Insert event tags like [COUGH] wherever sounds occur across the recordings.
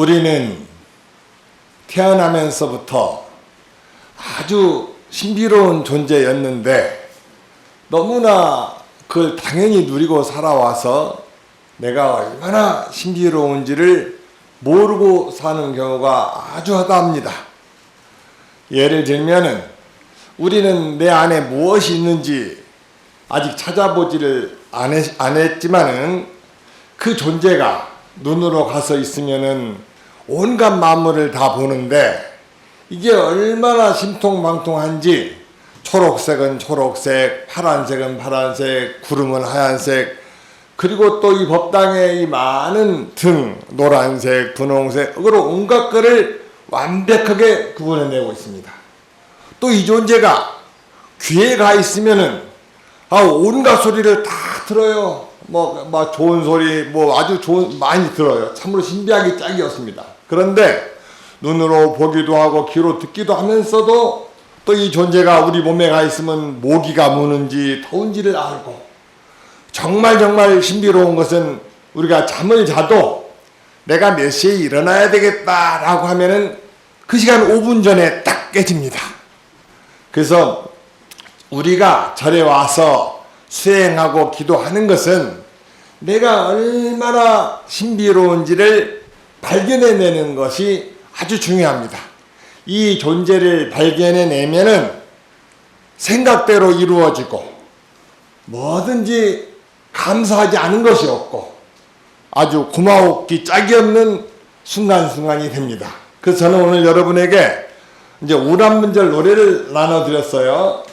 우리는 태어나면서부터 아주 신비로운 존재였는데 너무나 그걸 당연히 누리고 살아와서 내가 얼마나 신비로운지를 모르고 사는 경우가 아주 하다합니다. 예를 들면은 우리는 내 안에 무엇이 있는지 아직 찾아보지를 안, 했, 안 했지만은 그 존재가 눈으로 가서 있으면은 온갖 만물을 다 보는데 이게 얼마나 심통망통한지 초록색은 초록색, 파란색은 파란색, 구름은 하얀색, 그리고 또 이 법당의 이 많은 등, 노란색, 분홍색, 그리고 온갖 거를 완벽하게 구분해내고 있습니다. 또 이 존재가 귀에 가 있으면은 아 온갖 소리를 다 들어요. 뭐, 막 좋은 소리, 뭐 아주 좋은 많이 들어요. 참으로 신비하기 짝이었습니다. 그런데 눈으로 보기도 하고 귀로 듣기도 하면서도 또 이 존재가 우리 몸에 가 있으면 모기가 무는지 더운지를 알고 정말 정말 신비로운 것은 우리가 잠을 자도 내가 몇 시에 일어나야 되겠다라고 하면은 그 시간 5분 전에 딱 깨집니다. 그래서 우리가 절에 와서 수행하고 기도하는 것은 내가 얼마나 신비로운지를 발견해내는 것이 아주 중요합니다. 이 존재를 발견해내면은 생각대로 이루어지고 뭐든지 감사하지 않은 것이 없고 아주 고마웠기 짝이 없는 순간순간이 됩니다. 그래서 저는 오늘 여러분에게 이제 우람문절 노래를 나눠드렸어요.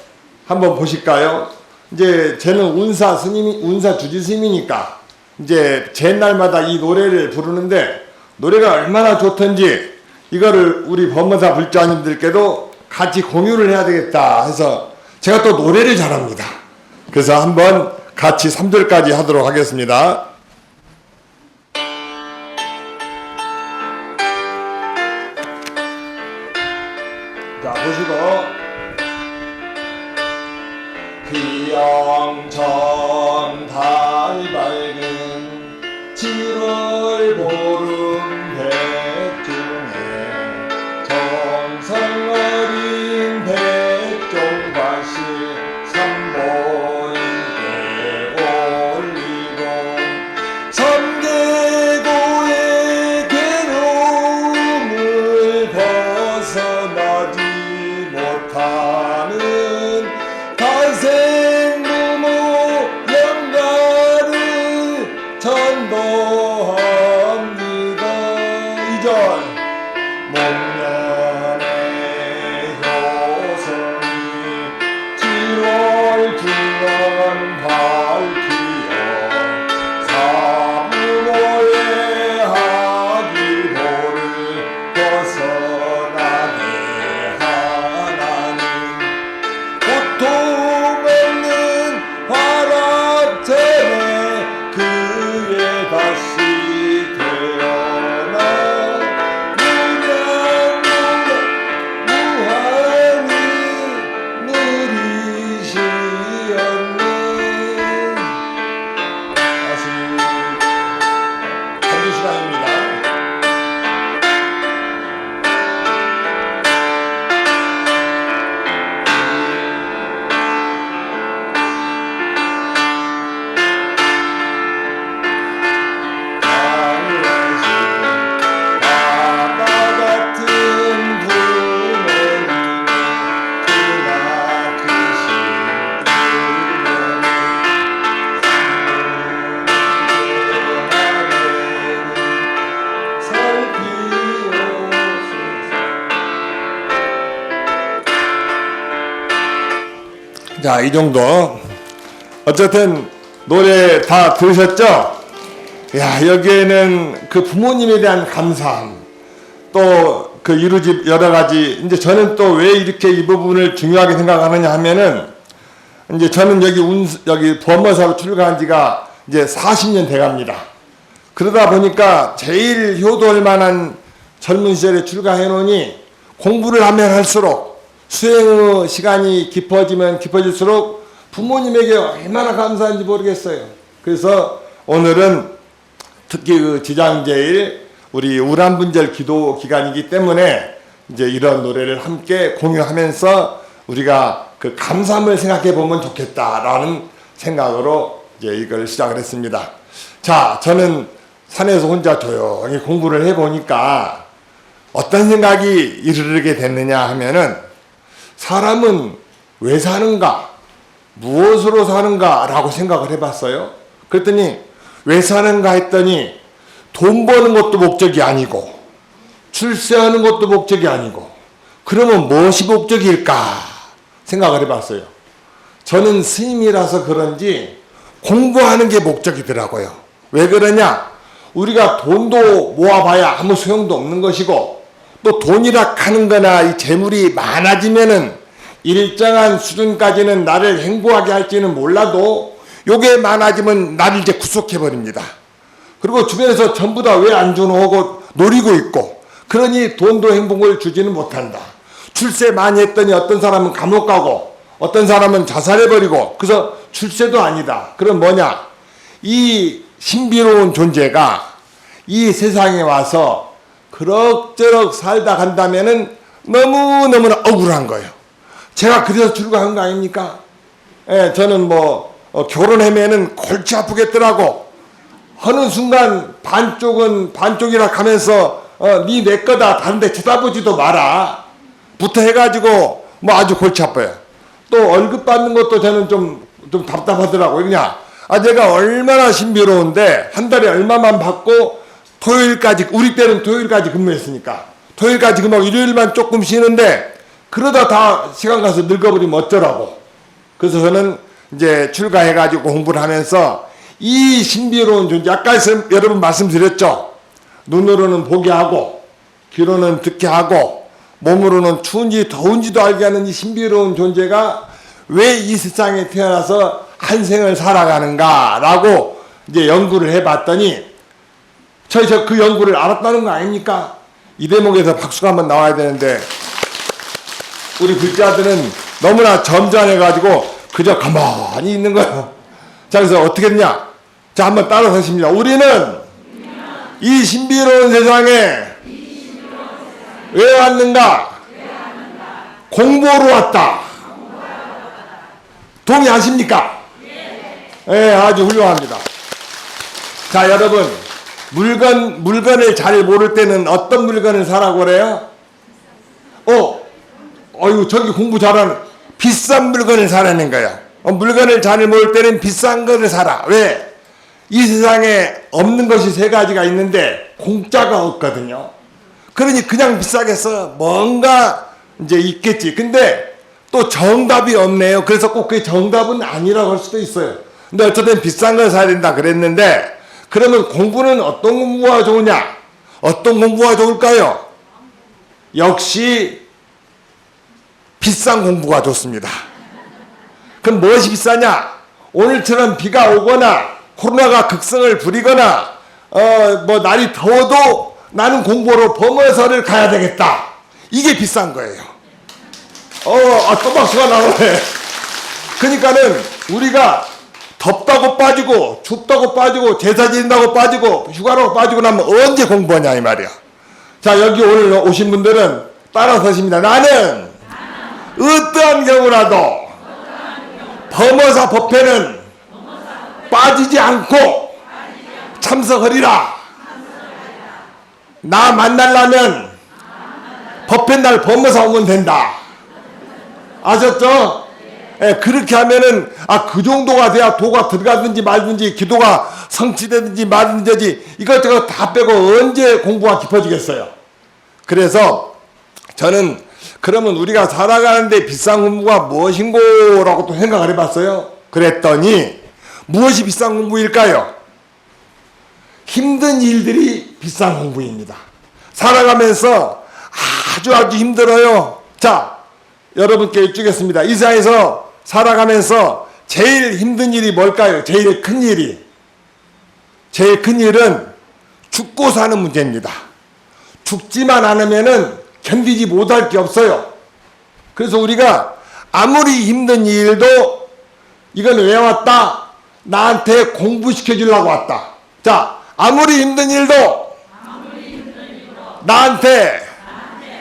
한번 보실까요? 이제 쟤는 운사 스님이, 운사 주지 스님이니까 이제 제 날마다 이 노래를 부르는데 노래가 얼마나 좋던지 이거를 우리 법무사 불자님들께도 같이 공유를 해야 되겠다 해서 제가 또 노래를 잘합니다. 그래서 한번 같이 3절까지 하도록 하겠습니다. 자, 보시고. 비영천 달 밝은 7월 보름 사 자, 이 정도. 어쨌든 노래 다 들으셨죠? 야, 여기에는 그 부모님에 대한 감사함, 또 그 이루집 여러 가지, 이제 저는 또 왜 이렇게 이 부분을 중요하게 생각하느냐 하면은, 이제 저는 여기 운, 여기 범어사로 출가한 지가 이제 40년 돼 갑니다. 그러다 보니까 제일 효도할 만한 젊은 시절에 출가해 놓으니 공부를 하면 할수록 수행의 시간이 깊어지면 깊어질수록 부모님에게 얼마나 감사한지 모르겠어요. 그래서 오늘은 특히 그 지장제일 우리 우란분절 기도 기간이기 때문에 이제 이런 노래를 함께 공유하면서 우리가 그 감사함을 생각해 보면 좋겠다라는 생각으로 이제 이걸 시작을 했습니다. 자, 저는 산에서 혼자 조용히 공부를 해 보니까 어떤 생각이 이르게 됐느냐 하면은 사람은 왜 사는가? 무엇으로 사는가 라고 생각을 해봤어요. 그랬더니 왜 사는가 했더니 돈 버는 것도 목적이 아니고 출세하는 것도 목적이 아니고 그러면 무엇이 목적일까 생각을 해봤어요. 저는 스님이라서 그런지 공부하는 게 목적이더라고요. 왜 그러냐? 우리가 돈도 모아봐야 아무 소용도 없는 것이고 또 돈이라 하는 거나 이 재물이 많아지면은 일정한 수준까지는 나를 행복하게 할지는 몰라도 요게 많아지면 나를 이제 구속해 버립니다. 그리고 주변에서 전부 다 왜 안 주노 하고 노리고 있고 그러니 돈도 행복을 주지는 못한다. 출세 많이 했더니 어떤 사람은 감옥 가고 어떤 사람은 자살해 버리고 그래서 출세도 아니다. 그럼 뭐냐? 이 신비로운 존재가 이 세상에 와서 그럭저럭 살다 간다면은 너무너무나 억울한 거예요. 제가 그래서 출가한 거 아닙니까? 예, 저는 뭐 어, 결혼하면은 골치 아프겠더라고. 어느 순간 반쪽은 반쪽이라 하면서 어, 니내 거다 다른데 쳐다보지도 마라. 부터 해가지고 뭐 아주 골치 아파요. 또 월급 받는 것도 저는 좀, 좀 답답하더라고요. 그냥 아 내가 얼마나 신비로운데 한 달에 얼마만 받고 토요일까지 우리 때는 토요일까지 근무했으니까 토요일까지 근무하고 일요일만 조금 쉬는데 그러다 다 시간 가서 늙어버리면 어쩌라고. 그래서 저는 이제 출가해가지고 공부를 하면서 이 신비로운 존재, 아까 여러분 말씀드렸죠. 눈으로는 보게 하고, 귀로는 듣게 하고, 몸으로는 추운지 더운지도 알게 하는 이 신비로운 존재가 왜 이 세상에 태어나서 한 생을 살아가는가라고 이제 연구를 해봤더니 저희 저 그 연구를 알았다는 거 아닙니까? 이 대목에서 박수가 한번 나와야 되는데 우리 불자들은 너무나 점잖해가지고 그저 가만히 있는 거예요. 자, 그래서 어떻게 했냐? 자, 한번 따라 하십니다. 우리는 이 신비로운 세상에 왜 왔는가? 공부로 왔다. 동의하십니까? 예, 아주 훌륭합니다. 자, 여러분, 물건, 물건을 잘 모를 때는 어떤 물건을 사라고 그래요? 어, 어유 저기 공부 잘하는 비싼 물건을 사라는 거야. 어, 물건을 잘 모를 때는 비싼 거를 사라. 왜? 이 세상에 없는 것이 세 가지가 있는데 공짜가 없거든요. 그러니 그냥 비싸게 써 뭔가 이제 있겠지. 근데 또 정답이 없네요. 그래서 꼭 그게 정답은 아니라고 할 수도 있어요. 근데 어쨌든 비싼 걸 사야 된다 그랬는데 그러면 공부는 어떤 공부가 좋으냐? 어떤 공부가 좋을까요? 역시 비싼 공부가 좋습니다. 그럼 무엇이 비싸냐? 오늘처럼 비가 오거나 코로나가 극성을 부리거나 어 뭐 날이 더워도 나는 공부로 범어서를 가야 되겠다. 이게 비싼 거예요. 어, 아, 또 박수가 나오네. 그러니까는 우리가 덥다고 빠지고 춥다고 빠지고 제사 지낸다고 빠지고 휴가로 빠지고 나면 언제 공부하냐 이 말이야. 자 여기 오늘 오신 분들은 따라 서십니다. 나는 어떠한 경우라도 범어사 법회는 빠지지 않고 참석하리라. 나 만나려면 법회 날 범어사 오면 된다. 아셨죠? 예, 그렇게 하면은 아 그 정도가 돼야 도가 들어가든지 말든지 기도가 성취되든지 말든지 이것저것 다 빼고 언제 공부가 깊어지겠어요. 그래서 저는 그러면 우리가 살아가는데 비싼 공부가 무엇인고라고 또 생각을 해봤어요. 그랬더니 무엇이 비싼 공부일까요? 힘든 일들이 비싼 공부입니다. 살아가면서 아주 아주 힘들어요. 자, 여러분께 여쭈겠습니다. 이 세상에서 살아가면서 제일 힘든 일이 뭘까요? 제일 큰 일이. 제일 큰 일은 죽고 사는 문제입니다. 죽지만 않으면은 견디지 못할 게 없어요. 그래서 우리가 아무리 힘든 일도 이건 왜 왔다? 나한테 공부시켜 주려고 왔다. 자, 아무리 힘든 일도 나한테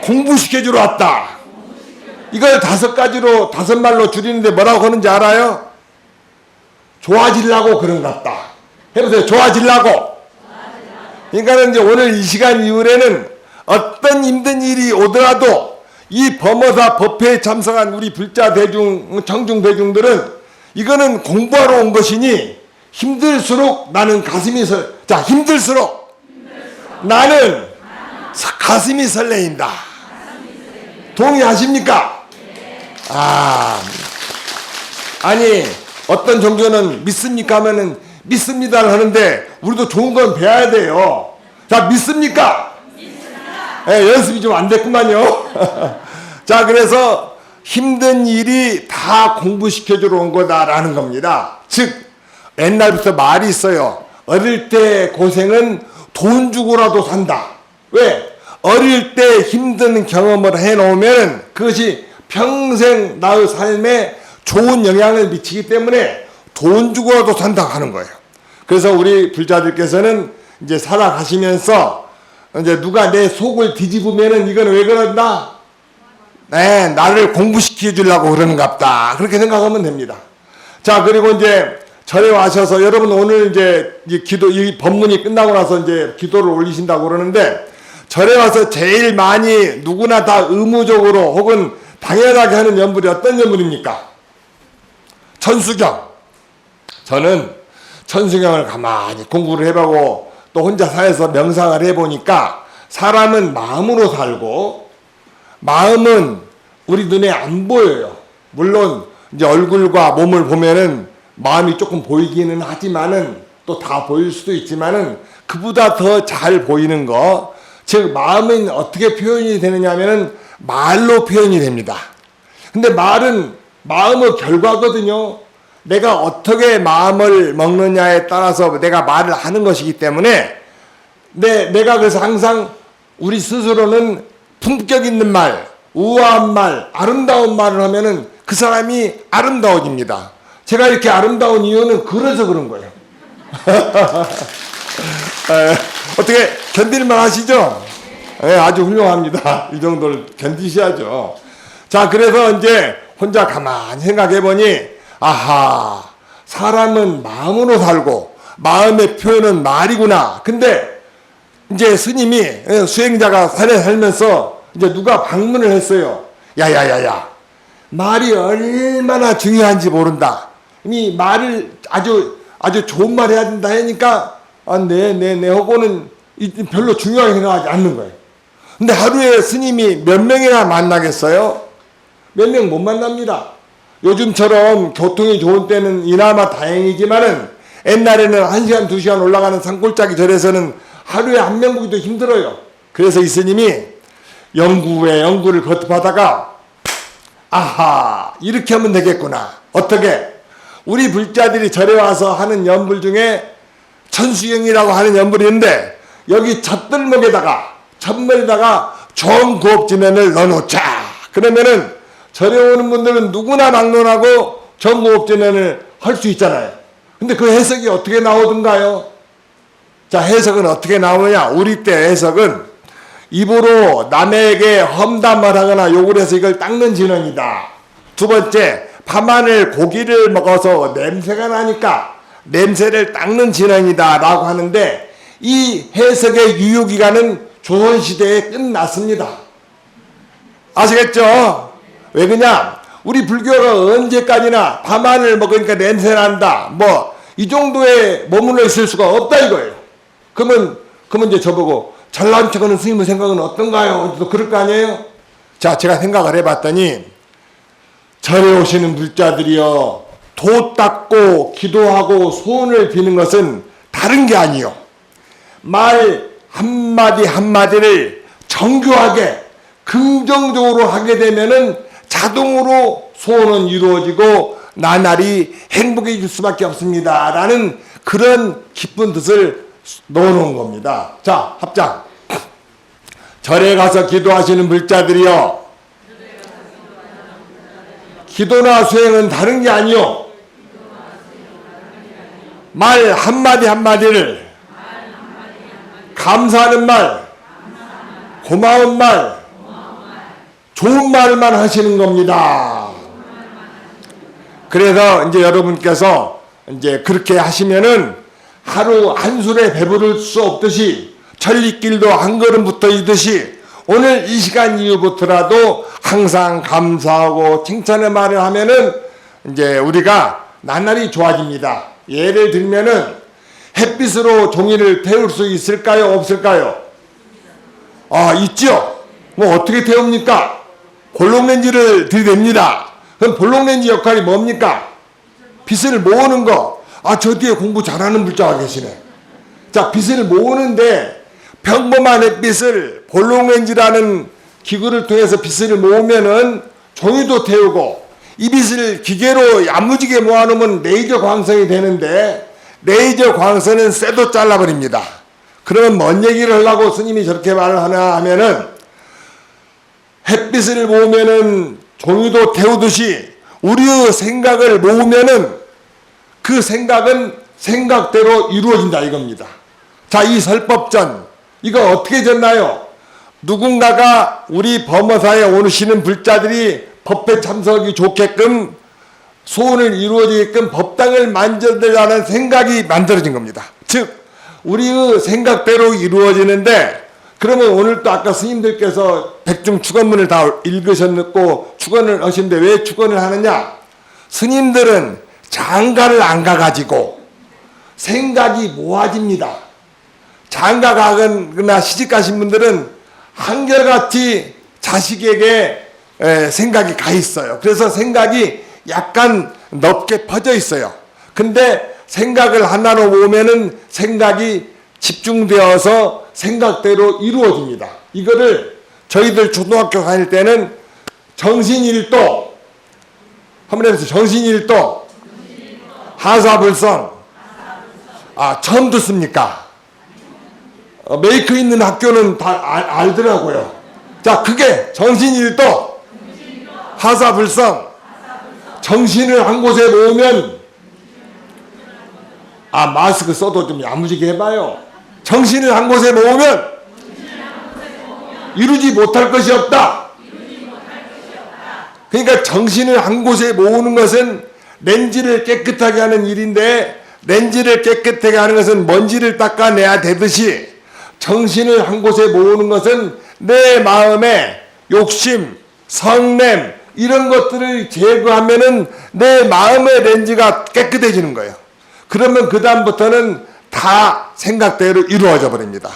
공부시켜 주러 왔다. 이걸 다섯 가지로 다섯 말로 줄이는데 뭐라고 하는지 알아요? 좋아지려고 그런 것 같다. 해보세요. 좋아지려고. 그러니까 이제 오늘 이 시간 이후에는 어떤 힘든 일이 오더라도 이 범어사 법회에 참석한 우리 불자 대중, 청중 대중들은 이거는 공부하러 온 것이니 힘들수록 나는 가슴이 설, 자, 힘들수록 나는 사- 가슴이 설레인다. 동의하십니까? 아, 아니, 어떤 종교는 믿습니까 하면은 믿습니다를 하는데 우리도 좋은 건 배워야 돼요. 자, 믿습니까? 예, 연습이 좀 안 됐구만요. [LAUGHS] 자, 그래서 힘든 일이 다 공부시켜 주러 온 거다라는 겁니다. 즉, 옛날부터 말이 있어요. 어릴 때 고생은 돈 주고라도 산다. 왜? 어릴 때 힘든 경험을 해 놓으면 그것이 평생 나의 삶에 좋은 영향을 미치기 때문에 돈 주고라도 산다 하는 거예요. 그래서 우리 불자들께서는 이제 살아가시면서 이제 누가 내 속을 뒤집으면은 이건 왜 그런다? 네, 나를 공부시켜 주려고 그러는갑다. 그렇게 생각하면 됩니다. 자, 그리고 이제 절에 와셔서 여러분 오늘 이제 이 기도 이 법문이 끝나고 나서 이제 기도를 올리신다고 그러는데 절에 와서 제일 많이 누구나 다 의무적으로 혹은 당연하게 하는 연불이 어떤 연불입니까? 천수경. 저는 천수경을 가만히 공부를 해보고 또 혼자 사에서 명상을 해보니까 사람은 마음으로 살고 마음은 우리 눈에 안 보여요. 물론 이제 얼굴과 몸을 보면은 마음이 조금 보이기는 하지만은 또 다 보일 수도 있지만은 그보다 더 잘 보이는 거, 즉 마음은 어떻게 표현이 되느냐면은 말로 표현이 됩니다. 근데 말은 마음의 결과거든요. 내가 어떻게 마음을 먹느냐에 따라서 내가 말을 하는 것이기 때문에 내, 내가 그래서 항상 우리 스스로는 품격 있는 말, 우아한 말, 아름다운 말을 하면은 그 사람이 아름다워집니다. 제가 이렇게 아름다운 이유는 그래서 그런 거예요. [LAUGHS] 에, 어떻게 견딜만 하시죠? 예, 아주 훌륭합니다. [LAUGHS] 이 정도를 견디셔야죠. 자, 그래서 이제 혼자 가만히 생각해 보니, 아하, 사람은 마음으로 살고, 마음의 표현은 말이구나. 근데 이제 스님이 예, 수행자가 산에 살면서 이제 누가 방문을 했어요. 야야야야, 말이 얼마나 중요한지 모른다. 이 말을 아주 아주 좋은 말 해야 된다 하니까 아, 네, 네, 네 하고는 이- 별로 중요하게 생각하지 않는 거예요. 근데 하루에 스님이 몇 명이나 만나겠어요? 몇 명 못 만납니다. 요즘처럼 교통이 좋은 때는 이나마 다행이지만은 옛날에는 한 시간, 두 시간 올라가는 산골짜기 절에서는 하루에 한 명 보기도 힘들어요. 그래서 이 스님이 연구에 연구를 거듭하다가 아하 이렇게 하면 되겠구나. 어떻게? 우리 불자들이 절에 와서 하는 연불 중에 천수경이라고 하는 연불이 있는데 여기 젖들목에다가 천물에다가 좋은 구업지면을 넣어놓자. 그러면은 절에 오는 분들은 누구나 막론하고 정구업지면을 할 수 있잖아요. 근데 그 해석이 어떻게 나오던가요? 자, 해석은 어떻게 나오느냐? 우리 때 해석은 입으로 남에게 험담을 하거나 욕을 해서 이걸 닦는 진언이다. 두 번째, 파마늘 고기를 먹어서 냄새가 나니까 냄새를 닦는 진언이다. 라고 하는데 이 해석의 유효 기간은 조선 시대에 끝났습니다. 아시겠죠? 왜 그냐? 우리 불교가 언제까지나 밤하늘 먹으니까 냄새 난다. 뭐 이 정도에 머물러 있을 수가 없다 이거예요. 그러면 그러면 이제 저보고 잘난 척하는 스님의 생각은 어떤가요? 또 그럴 거 아니에요? 자, 제가 생각을 해봤더니 절에 오시는 불자들이요 도 닦고 기도하고 소원을 비는 것은 다른 게 아니요 말 한마디 한마디를 정교하게 긍정적으로 하게 되면은 자동으로 소원은 이루어지고 나날이 행복해질 수밖에 없습니다. 라는 그런 기쁜 뜻을 넣어놓은 겁니다. 자, 합장. 절에 가서 기도하시는 불자들이요. 기도나 수행은 다른 게 아니요. 말 한마디 한마디를 감사하는 말, 고마운 말, 좋은 말만 하시는 겁니다. 그래서 이제 여러분께서 이제 그렇게 하시면은 하루 한 술에 배부를 수 없듯이 천리길도 한 걸음 붙어 있듯이 오늘 이 시간 이후부터라도 항상 감사하고 칭찬의 말을 하면은 이제 우리가 나날이 좋아집니다. 예를 들면은 햇빛으로 종이를 태울 수 있을까요? 없을까요? 아, 있죠? 뭐 어떻게 태웁니까? 볼록렌지를 들이댑니다. 그럼 볼록렌지 역할이 뭡니까? 빛을 모으는 거. 아, 저 뒤에 공부 잘하는 물자가 계시네. 자, 빛을 모으는데 평범한 햇빛을 볼록렌지라는 기구를 통해서 빛을 모으면은 종이도 태우고 이 빛을 기계로 야무지게 모아놓으면 레이저 광선이 되는데 레이저 광선은 쇠도 잘라버립니다. 그러면 뭔 얘기를 하려고 스님이 저렇게 말을 하나 하면은 햇빛을 모으면은 종이도 태우듯이 우리의 생각을 모으면은 그 생각은 생각대로 이루어진다 이겁니다. 자, 이 설법전 이거 어떻게 졌나요? 누군가가 우리 범어사에 오시는 불자들이 법회 참석이 좋게끔 소원을 이루어지게끔 법당을 만들자는 생각이 만들어진 겁니다. 즉 우리의 생각대로 이루어지는데 그러면 오늘 또 아까 스님들께서 백중 축원문을 다 읽으셨고 축원을 하시는데 왜 축원을 하느냐? 스님들은 장가를 안 가가지고 생각이 모아집니다. 장가 가거나 시집 가신 분들은 한결같이 자식에게 에, 생각이 가 있어요. 그래서 생각이 약간 넓게 퍼져 있어요. 근데 생각을 하나로 모으면은 생각이 집중되어서 생각대로 이루어집니다. 이거를 저희들 초등학교 다닐 때는 정신일도 한번 해보세요. 정신일도 하사불성 아 처음 듣습니까? 어, 메이크 있는 학교는 다 알, 알더라고요. 자, 그게 정신일도, 하사불성, 정신을 한 곳에 모으면, 아, 마스크 써도 좀 야무지게 해봐요. 정신을 한 곳에 모으면, 이루지 못할 것이 없다. 그러니까 정신을 한 곳에 모으는 것은 렌즈를 깨끗하게 하는 일인데, 렌즈를 깨끗하게 하는 것은 먼지를 닦아내야 되듯이, 정신을 한 곳에 모으는 것은 내 마음에 욕심, 성냄 이런 것들을 제거하면은 내 마음의 렌즈가 깨끗해지는 거예요. 그러면 그 다음부터는 다 생각대로 이루어져 버립니다.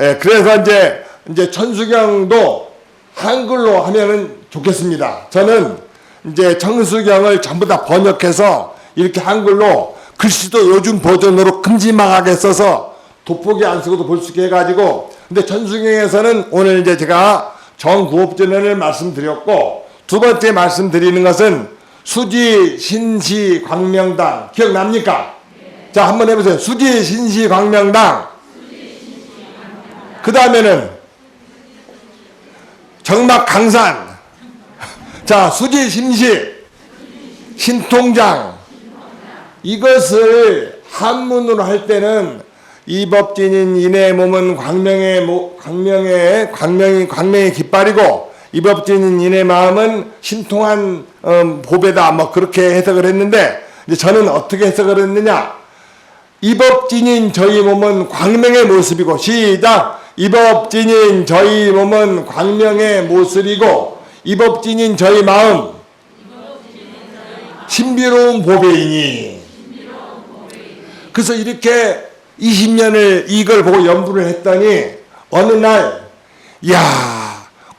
예, 그래서 이제 이제 천수경도 한글로 하면은 좋겠습니다. 저는 이제 천수경을 전부 다 번역해서 이렇게 한글로 글씨도 요즘 버전으로 큼지막하게 써서 돋보기 안 쓰고도 볼 수 있게 해가지고 근데 천수경에서는 오늘 이제 제가 정구업전을 말씀드렸고 두 번째 말씀드리는 것은 수지 신시 광명당. 기억납니까? 자 한번 해보세요. 수지 신시 광명당. 그 다음에는 정막 강산. 자 수지 심시. 신통장. 이것을 한문으로 할 때는 이법진인 인의 몸은 광명의 모, 광명의 광명이 광명의 깃발이고 이법진인 인의 마음은 신통한 음, 보배다. 뭐 그렇게 해석을 했는데 이제 저는 어떻게 해석을 했느냐? 이법진인 저희 몸은 광명의 모습이고 시작! 이법진인 저희 몸은 광명의 모습이고 이법진인 저희 마음 신비로운 보배이니. 그래서 이렇게 20년을 이걸 보고 연구를 했더니 어느 날, 야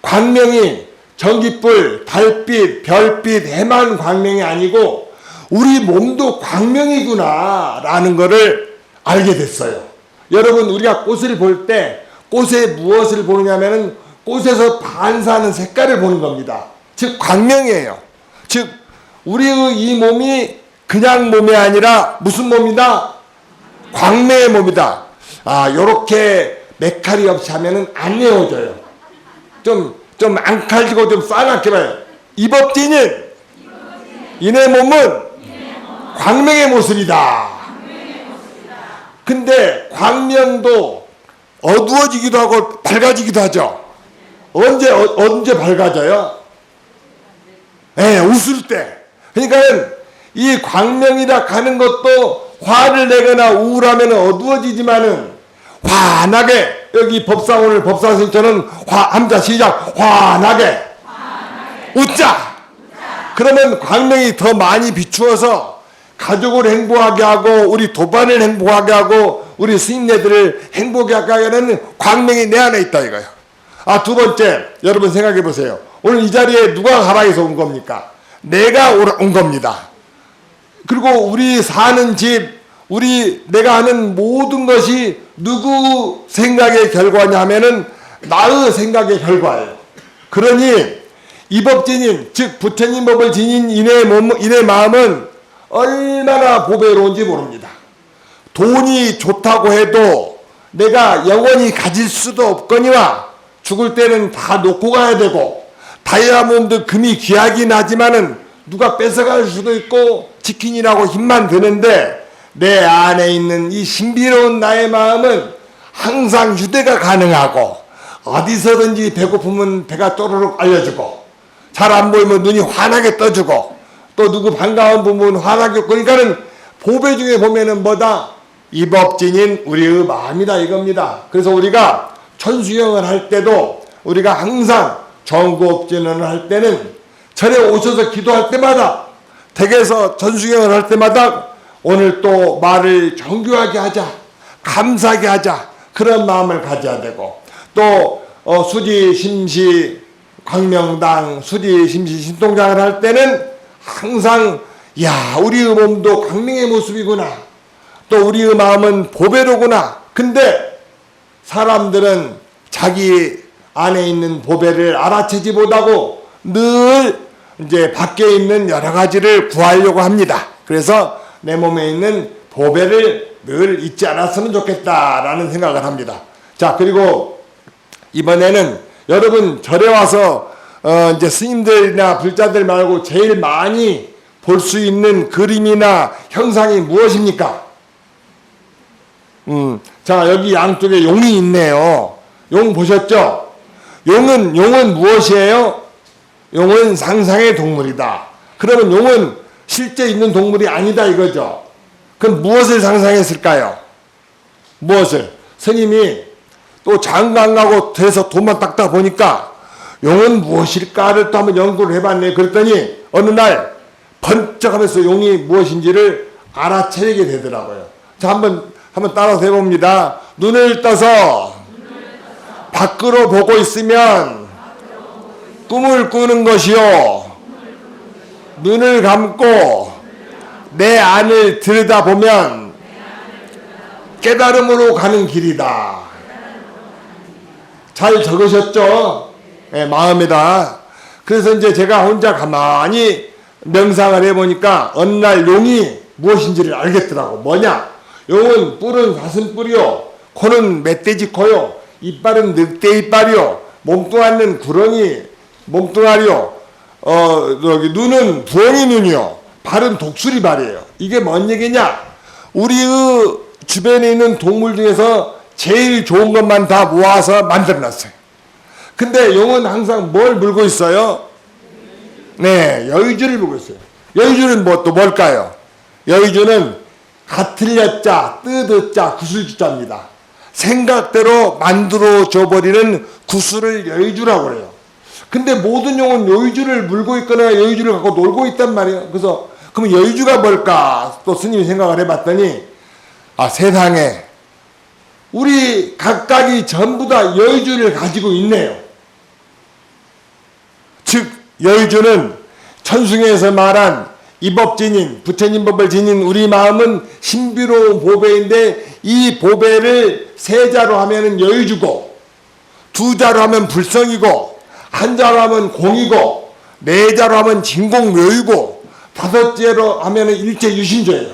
광명이 전기불, 달빛, 별빛, 해만 광명이 아니고 우리 몸도 광명이구나 라는 것을 알게 됐어요. 여러분 우리가 꽃을 볼 때 꽃에 무엇을 보느냐면은 꽃에서 반사하는 색깔을 보는 겁니다. 즉 광명이에요. 즉 우리의 이 몸이 그냥 몸이 아니라 무슨 몸이다? 광매의 몸이다. 아, 요렇게 메칼이 없이 하면은 안 내어져요. 좀, 좀 앙칼지고 좀 싸납게 봐요. 이법진인, 이내 몸은 광명의 모습이다. 근데 광명도 어두워지기도 하고 밝아지기도 하죠. 언제 어, 언제 밝아져요? 예, 웃을 때. 그러니까 이 광명이라 가는 것도 화를 내거나 우울하면 어두워지지만은 환하게 여기 법사 오늘 법사 선생님처럼 화 함자 시작 환하게 웃자. 그러면 광명이 더 많이 비추어서 가족을 행복하게 하고 우리 도반을 행복하게 하고 우리 스님네들을 행복하게 하는 광명이 내 안에 있다 이거예요. 아 두 번째 여러분 생각해 보세요. 오늘 이 자리에 누가 가라에서 온 겁니까? 내가 온 겁니다. 그리고 우리 사는 집, 우리 내가 하는 모든 것이 누구 생각의 결과냐 하면은 나의 생각의 결과예요. 그러니 이법진인 즉 부처님 법을 지닌 인의 몸, 인의 마음은 얼마나 보배로운지 모릅니다. 돈이 좋다고 해도 내가 영원히 가질 수도 없거니와 죽을 때는 다 놓고 가야 되고 다이아몬드 금이 귀하긴 하지만은 누가 뺏어갈 수도 있고 치킨이라고 힘만 드는데 내 안에 있는 이 신비로운 나의 마음은 항상 휴대가 가능하고 어디서든지 배고프면 배가 쪼르륵 알려주고 잘 안 보이면 눈이 환하게 떠주고 또 누구 반가운 부분 환하게 웃고 그러니까는 보배 중에 보면은 뭐다 이법진인 우리의 마음이다 이겁니다. 그래서 우리가 천수영을 할 때도 우리가 항상 정구업진을 할 때는 절에 오셔서 기도할 때마다 댁에서 전수경을 할 때마다 오늘 또 말을 정교하게 하자 감사하게 하자 그런 마음을 가져야 되고 또 어, 수지 심시 광명당 수지 심시 신동장을 할 때는 항상 야 우리의 몸도 광명의 모습이구나 또 우리의 마음은 보배로구나 근데 사람들은 자기 안에 있는 보배를 알아채지 못하고 늘 이제 밖에 있는 여러 가지를 구하려고 합니다. 그래서 내 몸에 있는 보배를 늘 잊지 않았으면 좋겠다라는 생각을 합니다. 자, 그리고 이번에는 여러분 절에 와서 어 이제 스님들이나 불자들 말고 제일 많이 볼 수 있는 그림이나 형상이 무엇입니까? 음, 자 여기 양쪽에 용이 있네요. 용 보셨죠? 용은 용은 무엇이에요? 용은 상상의 동물이다. 그러면 용은 실제 있는 동물이 아니다 이거죠. 그럼 무엇을 상상했을까요? 무엇을? 스님이 또 장관 가고 돼서 돈만 닦다 보니까 용은 무엇일까를 또 한번 연구를 해봤네. 그랬더니 어느 날 번쩍하면서 용이 무엇인지를 알아채게 되더라고요. 자 한번 한번 따라서 해봅니다. 눈을 떠서 밖으로 보고 있으면 꿈을 꾸는 것이요. 눈을 감고 내 안을 들여다보면 깨달음으로 가는 길이다. 잘 적으셨죠? 예, 마음에다. 그래서 이제 제가 혼자 가만히 명상을 해보니까 어느 날 용이 무엇인지를 알겠더라고. 뭐냐? 용은 뿔은 사슴 뿔이요. 코는 멧돼지 코요. 이빨은 늑대 이빨이요. 몸뚱아리는 구렁이 몸뚱아리요. 어, 여기 눈은 부엉이 눈이요. 발은 독수리 발이에요. 이게 뭔 얘기냐? 우리의 주변에 있는 동물 중에서 제일 좋은 것만 다 모아서 만들어 놨어요. 근데 용은 항상 뭘 물고 있어요? 네, 여의주를 물고 있어요. 여의주는 뭐 또 뭘까요? 여의주는 같을 여자, 뜨드 자, 구슬주 자입니다. 생각대로 만들어 줘버리는 구슬을 여의주라고 그래요. 근데 모든 용은 여의주를 물고 있거나 여의주를 갖고 놀고 있단 말이에요. 그래서 그럼 여의주가 뭘까? 또 스님이 생각을 해봤더니 아 세상에 우리 각각이 전부 다 여의주를 가지고 있네요. 즉 여의주는 천승에서 말한 이법진인 부처님 법을 지닌 우리 마음은 신비로운 보배인데 이 보배를 세 자로 하면은 여의주고 두 자로 하면 불성이고 한 자로 하면 공이고 네 자로 하면 진공묘이고 다섯째로 하면은 일체 유신조예요.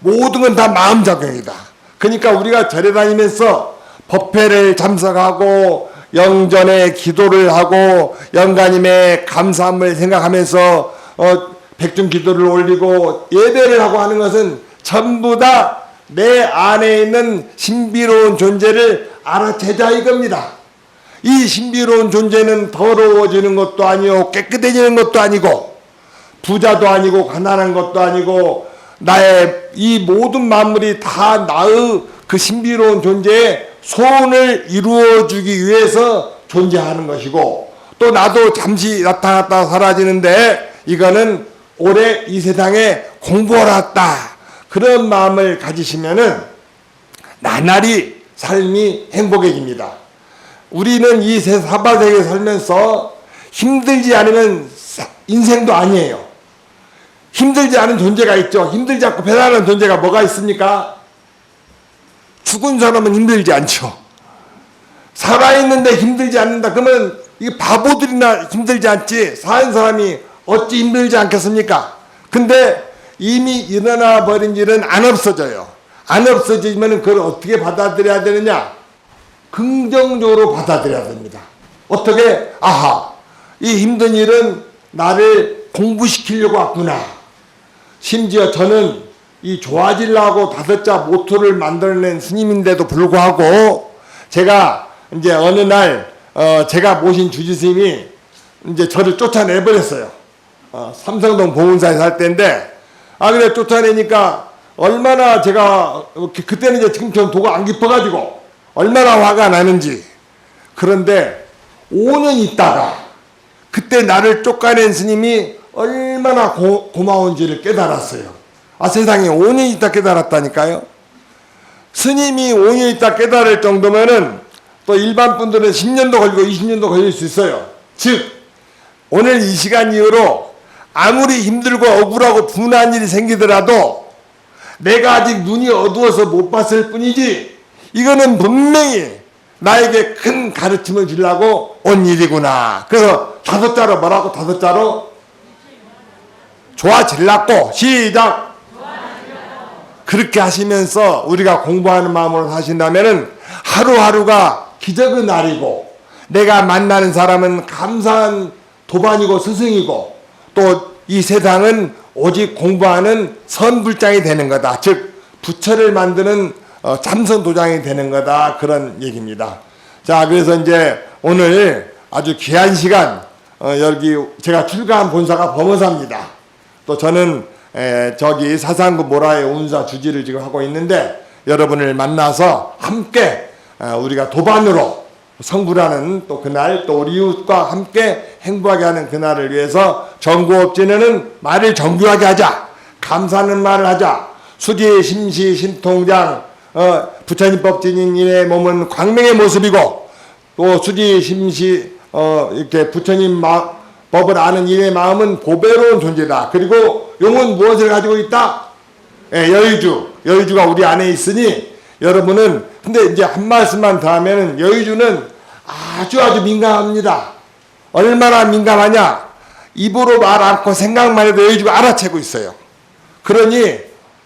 모든 건 다 마음 작용이다. 그러니까 우리가 절에 다니면서 법회를 참석하고 영전에 기도를 하고 영가님의 감사함을 생각하면서 어, 백중 기도를 올리고 예배를 하고 하는 것은 전부 다 내 안에 있는 신비로운 존재를 알아채자 이겁니다. 이 신비로운 존재는 더러워지는 것도 아니고 깨끗해지는 것도 아니고 부자도 아니고 가난한 것도 아니고 나의 이 모든 만물이 다 나의 그 신비로운 존재의 소원을 이루어 주기 위해서 존재하는 것이고 또 나도 잠시 나타났다 사라지는데 이거는 오래 이 세상에 공부하았다 그런 마음을 가지시면은 나날이 삶이 행복해집니다. 우리는 이 세- 사바세계에 살면서 힘들지 않으면 사- 인생도 아니에요. 힘들지 않은 존재가 있죠. 힘들지 않고 배달하는 존재가 뭐가 있습니까? 죽은 사람은 힘들지 않죠. 살아있는데 힘들지 않는다. 그러면 이 바보들이나 힘들지 않지. 사는 사람이 어찌 힘들지 않겠습니까? 근데 이미 일어나 버린 일은 안 없어져요. 안 없어지면 그걸 어떻게 받아들여야 되느냐? 긍정적으로 받아들여야 됩니다. 어떻게? 아하, 이 힘든 일은 나를 공부시키려고 왔구나. 심지어 저는 이 좋아지려고 다섯 자 모토를 만들어낸 스님인데도 불구하고 제가 이제 어느 날 어, 제가 모신 주지스님이 이제 저를 쫓아내버렸어요. 어, 삼성동 보훈사에 살 때인데 아 그래 쫓아내니까 얼마나 제가 그- 그때는 이제 지금처럼 도가 안 깊어가지고 얼마나 화가 나는지 그런데 5년 있다가 그때 나를 쫓아낸 스님이 얼마나 고, 고마운지를 깨달았어요. 아 세상에 5년 있다 깨달았다니까요. 스님이 5년 있다 깨달을 정도면은 또 일반 분들은 10년도 걸리고 20년도 걸릴 수 있어요. 즉 오늘 이 시간 이후로 아무리 힘들고 억울하고 분한 일이 생기더라도 내가 아직 눈이 어두워서 못 봤을 뿐이지 이거는 분명히 나에게 큰 가르침을 주려고 온 일이구나. 그래서 다섯 자로 뭐라고 다섯 자로 좋아질라고 시작 그렇게 하시면서 우리가 공부하는 마음으로 사신다면은 하루하루가 기적의 날이고 내가 만나는 사람은 감사한 도반이고 스승이고 또 이 세상은 오직 공부하는 선불장이 되는 거다. 즉 부처를 만드는 어, 참선 도장이 되는 거다. 그런 얘기입니다. 자, 그래서 이제 오늘 아주 귀한 시간 어, 여기 제가 출가한 본사가 범어사입니다. 또 저는 에, 저기 사상구 모라의 운사 주지를 지금 하고 있는데 여러분을 만나서 함께 어, 우리가 도반으로 성불하는 또 그날 또 우리 이웃과 함께 행복하게 하는 그날을 위해서 정구업 지내는 말을 정교하게 하자 감사하는 말을 하자 수지 심시 신통장 어, 부처님법 지닌인의 몸은 광명의 모습이고 또 수지 심시 어, 이렇게 부처님 마, 법을 아는 이의 마음은 보배로운 존재다. 그리고 용은 무엇을 가지고 있다? 예, 여의주. 여의주가 우리 안에 있으니 여러분은 근데 이제 한 말씀만 더 하면은 여의주는 아주 아주 민감합니다. 얼마나 민감하냐? 입으로 말 않고 생각만 해도 여의주가 알아채고 있어요. 그러니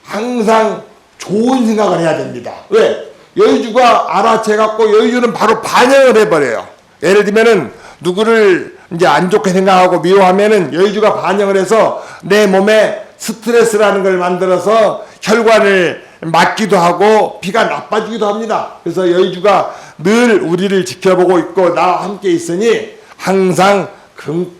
항상 좋은 생각을 해야 됩니다. 왜? 여의주가 알아채갖고 여의주는 바로 반영을 해버려요. 예를 들면은 누구를 이제 안 좋게 생각하고 미워하면은 여의주가 반영을 해서 내 몸에 스트레스라는 걸 만들어서 혈관을 막기도 하고 피가 나빠지기도 합니다. 그래서 여의주가 늘 우리를 지켜보고 있고 나와 함께 있으니 항상 긍,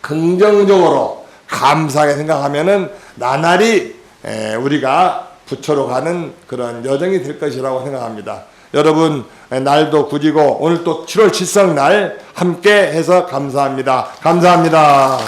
긍정적으로 감사하게 생각하면은 나날이 에, 우리가 부처로 가는 그런 여정이 될 것이라고 생각합니다. 여러분 에, 날도 굳이고 오늘 또 7월 7성 날 함께 해서 감사합니다. 감사합니다.